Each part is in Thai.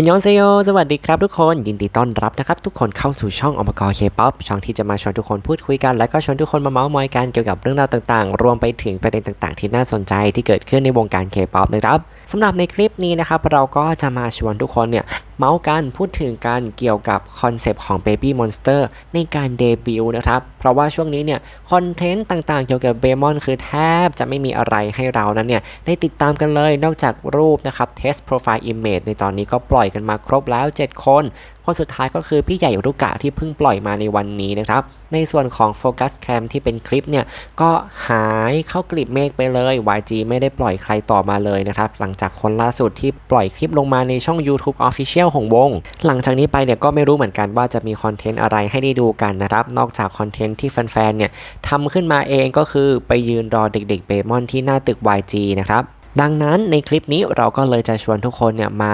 ฮันยองเซโย สวัสดีครับทุกคน ยินดีต้อนรับนะครับ ทุกคนเข้าสู่ช่องอมกรเคป๊อปช่องที่จะมาชวนทุกคนพูดคุยกัน และก็ชวนทุกคนมาเมาส์มอยกันเกี่ยวกับเรื่องราวต่างๆ รวมไปถึงประเด็นต่างๆ ที่น่าสนใจที่เกิดขึ้นในวงการเคป๊อปนะครับสำหรับในคลิปนี้นะครับเราก็จะมาชวนทุกคนเนี่ย เมาส์กันพูดถึงการเกี่ยวกับคอนเซปต์ของ Baby Monster ในการเดบิวต์นะครับ เพราะว่าช่วงนี้เนี่ยคอนเทนต์ต่างๆ เกี่ยวกับเบมอนคือแทบจะไม่มีอะไรให้เรานั้นเนี่ยได้ติดตามกันเลยนอกจากรูปนะครับ Test Profile Image ในตอนนี้ก็ปล่อยกันมาครบแล้ว 7 คน คนสุดท้ายก็คือพี่ใหญ่รุกะที่เพิ่งปล่อยมาในวันนี้นะครับ ในส่วนของโฟกัสแคมที่เป็นคลิปเนี่ย ก็หายเข้ากลีบเมฆไปเลย YG ไม่ได้ปล่อยใครต่อมาเลยนะครับ หลังจากคนล่าสุดที่ปล่อยคลิปลงมาในช่อง YouTube Official ของวง หลังจากนี้ไปเนี่ยก็ไม่รู้เหมือนกันว่าจะมีคอนเทนต์อะไรให้ได้ดูกันนะครับ นอกจากคอนเทนต์ที่แฟนๆเนี่ยทำขึ้นมาเองก็คือไปยืนรอเด็กๆเบมอนที่หน้าตึก YG นะครับดังนั้นในคลิปนี้เราก็เลยจะชวนทุกคนเนี่ยมา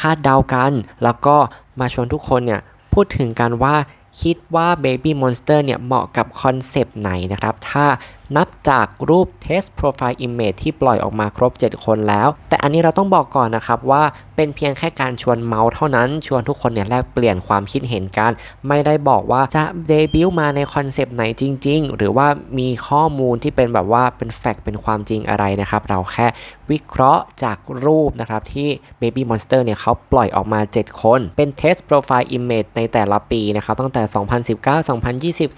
คาดเดากัน แล้วก็ มาชวนทุกคนเนี่ยพูดถึงกันว่าคิดว่า Baby Monster เนี่ยเหมาะกับคอนเซปต์ไหนนะครับ ถ้านับจากรูป Test Profile Image ที่ปล่อยออกมาครบ 7 คนแล้ว แต่อันนี้เราต้องบอกก่อนนะครับว่าเป็นเพียงแค่การชวนเมาส์เท่านั้น ชวนทุกคนเนี่ยแลกเปลี่ยนความคิดเห็นกัน ไม่ได้บอกว่าจะเดบิวต์มาในคอนเซปต์ไหนจริง ๆ หรือว่ามีข้อมูลที่เป็นแบบว่าเป็นแฟกต์เป็นความจริงอะไรนะครับ เราแค่วิเคราะห์จากรูปนะครับ ที่ Baby Monster เนี่ยเขาปล่อยออกมา 7 คน เป็น Test Profile Image ในแต่ละปีนะครับตั้งแต่ 2019 2020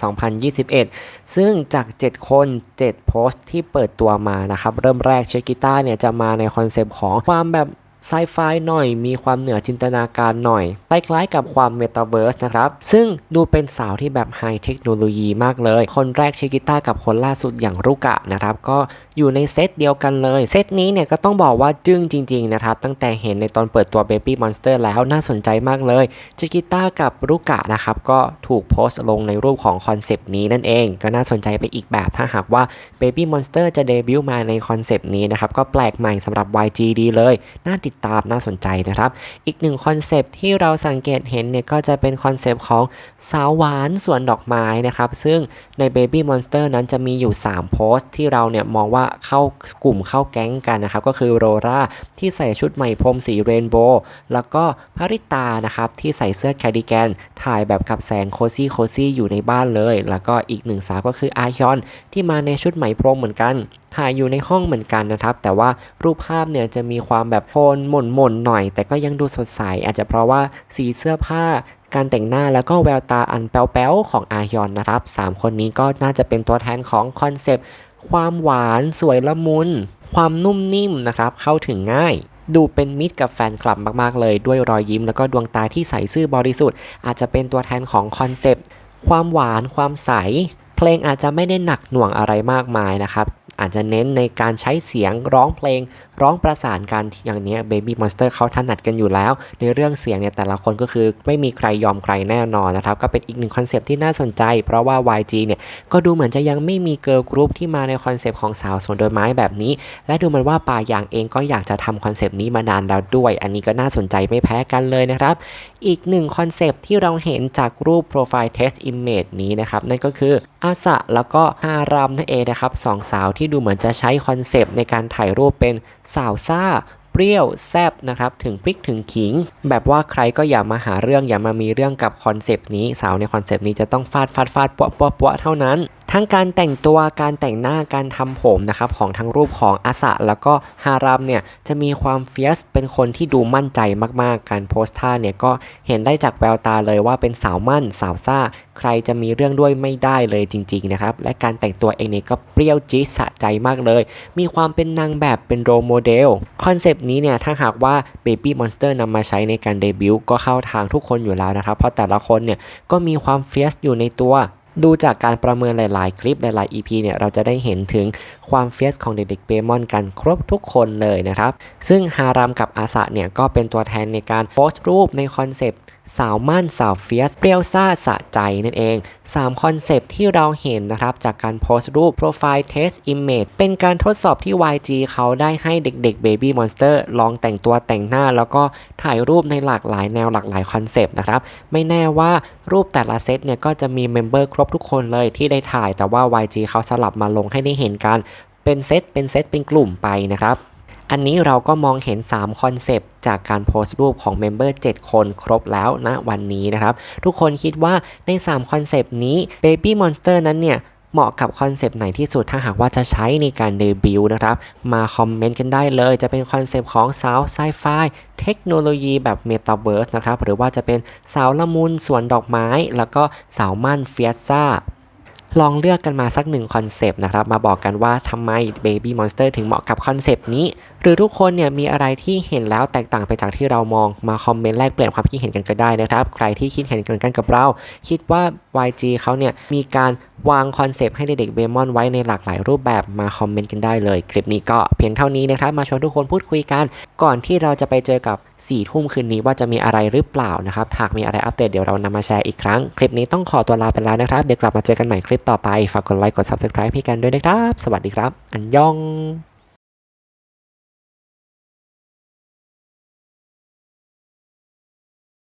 2021 ซึ่งจาก 7 คน7 โพสต์ที่เปิดตัวมานะครับ เริ่มแรกเชกิต้าเนี่ยจะมาในคอนเซปต์ของความแบบ ไซไฟหน่อย มีความเหนือจินตนาการหน่อย คล้ายๆกับความเมตาเวิร์สนะครับ ซึ่งดูเป็นสาวที่แบบไฮเทคโนโลยีมากเลย คนแรกเชกิต้ากับคนล่าสุดอย่างรุกะนะครับ ก็อยู่ในเซตเดียวกันเลย เซตนี้เนี่ยก็ต้องบอกว่าจึ้งจริงๆนะครับ ตั้งแต่เห็นในตอนเปิดตัว Baby Monster แล้วน่าสนใจมากเลยเชกิต้ากับรุกะนะครับ ก็ถูกโพสต์ลงในรูปของคอนเซปต์นี้นั่นเอง ก็น่าสนใจไปอีกแบบถ้าหากว่า Baby Monster จะเดบิวต์มาในคอนเซปต์นี้นะครับก็แปลกใหม่สำหรับ YG ดีเลยน่าติดตามน่าสนใจนะครับ อีกหนึ่งคอนเซปที่เราสังเกตเห็นเนี่ยก็จะเป็นคอนเซปของสาวหวานสวนดอกไม้นะครับ ซึ่งใน Baby Monster นั้นจะมีอยู่ 3 โพสต์ ที่เราเนี่ยมองว่าเข้ากลุ่มเข้าแก๊งกันนะครับ ก็คือโรราที่ใส่ชุดไหมพรมสีเรนโบว์แล้วก็พริตานะครับที่ใส่เสื้อแคดิแกน ถ่ายแบบกับแสงโคซี่โคซี่อยู่ในบ้านเลย แล้วก็อีกหนึ่งสาวก็คืออาฮยอน ที่มาในชุดไหมพรมเหมือนกันถ่ายอยู่ในห้องเหมือนกันนะครับ แต่ว่ารูปภาพเนี่ยจะมีความแบบโทนหม่นหม่นๆหน่อย แต่ก็ยังดูสดใส อาจจะเพราะว่าสีเสื้อผ้า การแต่งหน้าแล้วก็แววตาอันแป๊วๆของอายอนนะครับ 3 คนนี้ก็น่าจะเป็นตัวแทนของคอนเซปต์ความหวานสวยละมุน ความนุ่มนิ่มนะครับ เข้าถึงง่ายดูเป็นมิตรกับแฟนคลับมาก ๆ เลยด้วยรอยยิ้มแล้วก็ดวงตาที่ใสซื่อบริสุทธิ์ อาจจะเป็นตัวแทนของคอนเซปต์ความหวานความใส เพลงอาจจะไม่ได้หนักหน่วงอะไรมากมายนะครับ อาจจะเน้นในการใช้เสียงร้องเพลง ร้องประสานกันอย่างนี้ย Baby Monster เขาถนัดกันอยู่แล้ว ในเรื่องเสียงเนี่ยแต่ละคนก็คือไม่มีใครยอมใครแน่นอนนะครับ ก็เป็นอีกหนึ่งคอนเซปที่น่าสนใจ เพราะว่า YG เนี่ยก็ดูเหมือนจะยังไม่มีเกิร์ลกรุ๊ปที่มาในคอนเซปต์ของสาวสวนโดยไม้แบบนี้ และดูเหมือนว่าป่าอย่างเองก็อยากจะทำคอนเซปต์นี้มานานแล้วด้วย อันนี้ก็น่าสนใจไม่แพ้กันเลยนะครับ อีกหนึ่งคอนเซปต์ที่เราเห็นจากรูป Profile Test Image นี้นะครับนั่นก็คืออาสะแล้วก็ฮารามนั่นเองนะครับสองสาวที่ดูเหมือนจะใช้คอนเซปต์ในการถ่ายรูปเป็นสาวซ่าเปรี้ยวแซบนะครับถึงพริกถึงขิง แบบว่าใครก็อย่ามาหาเรื่องอย่ามามีเรื่องกับคอนเซปต์นี้สาวในคอนเซปต์นี้จะต้องฟาดฟาดฟาดปะปะปะเท่านั้น ทั้งการแต่งตัวการแต่งหน้าการทำผมนะครับของทั้งรูปของอาสะแล้วก็ฮารามเนี่ยจะมีความเฟียสเป็นคนที่ดูมั่นใจมากๆ การโพสท่าเนี่ยก็เห็นได้จากแววตาเลยว่าเป็นสาวมั่นสาวซ่า ใครจะมีเรื่องด้วยไม่ได้เลยจริงๆนะครับและการแต่งตัวเองเนี่ยก็เปรี้ยวจี๊ดสะใจมากเลย มีความเป็นนางแบบเป็นโรโมเดลคอนเซปต์นี้เนี่ยถ้าหากว่า Baby Monster นำมาใช้ในการเดบิวต์ก็เข้าทางทุกคนอยู่แล้วนะครับเพราะแต่ละคนเนี่ยก็มีความเฟียสอยู่ในตัว ดูจากการประเมินหลาย ๆ คลิปหลาย ๆ EP เนี่ยเราจะได้เห็นถึงความเฟียสของเด็กๆเปมอนกันครบทุกคนเลยนะครับ ซึ่งฮารามกับอาสะเนี่ยก็เป็นตัวแทนในการโพสต์รูปในคอนเซปต์สาวมั่นสาวเฟียสเปรี้ยวซ่าสะใจนั่นเอง 3 คอนเซปต์ที่เราเห็นนะครับ จากการโพสต์รูป Profile Test Image เป็นการทดสอบที่ YG เขาได้ให้เด็กๆ Baby Monster ลองแต่งตัวแต่งหน้า แล้วก็ถ่ายรูปในหลากหลายแนวหลากหลายคอนเซปต์นะครับ ไม่แน่ว่ารูปแต่ละเซตเนี่ยก็จะมีเมมเบอร์ครบทุกคนเลยที่ได้ถ่ายแต่ว่า YG เขาสลับมาลงให้ได้เห็นกัน เป็นเซตเป็นเซตเป็นกลุ่มไปนะครับอันนี้เราก็มองเห็น 3 คอนเซปต์จากการโพสต์รูปของเมมเบอร์ 7 คนครบแล้วณวันนี้นะครับ ทุกคนคิดว่าใน 3 คอนเซปต์นี้ Baby Monster นั้นเนี่ย เหมาะกับคอนเซปต์ไหนที่สุดถ้าหากว่าจะใช้ในการเดบิวต์นะครับ มาคอมเมนต์กันได้เลย จะเป็นคอนเซปต์ของสาวไซไฟเทคโนโลยีแบบเมตาเวิร์สนะครับ หรือว่าจะเป็นสาวละมุนสวนดอกไม้ แล้วก็สาวมั่นเฟียซ่าลองเลือกกันมาสักหนึ่งคอนเซปต์นะครับ มาบอกกันว่าทำไม Baby Monster ถึงเหมาะกับคอนเซปต์นี้ หรือทุกคนเนี่ยมีอะไรที่เห็นแล้วแตกต่างไปจากที่เรามองมาคอมเมนต์แลกเปลี่ยนความคิดเห็นกันก็ได้นะครับ ใครที่คิดเห็นเหมือนกันกับเรา คิดว่า YG เขาเนี่ยมีการ วางคอนเซปต์ให้เด็กๆเบมอนไว้ในหลากหลายรูปแบบมาคอมเมนต์กันได้เลย คลิปนี้ก็เพียงเท่านี้นะครับ มาชวนทุกคนพูดคุยกัน ก่อนที่เราจะไปเจอกับ4ี่ทุ่มคืนนี้ว่าจะมีอะไรหรือเปล่านะครับ หากมีอะไรอัปเดตเดี๋ยวเรานำมาแชร์อีกครั้ง คลิปนี้ต้องขอตัวลาไปแล้วนะครับ เดี๋ยวกลับมาเจอกันใหม่คลิปต่อไป ฝากกดไลค์กด subscribe ให้กันด้วยนะครับ สวัสดีครับ อันยอง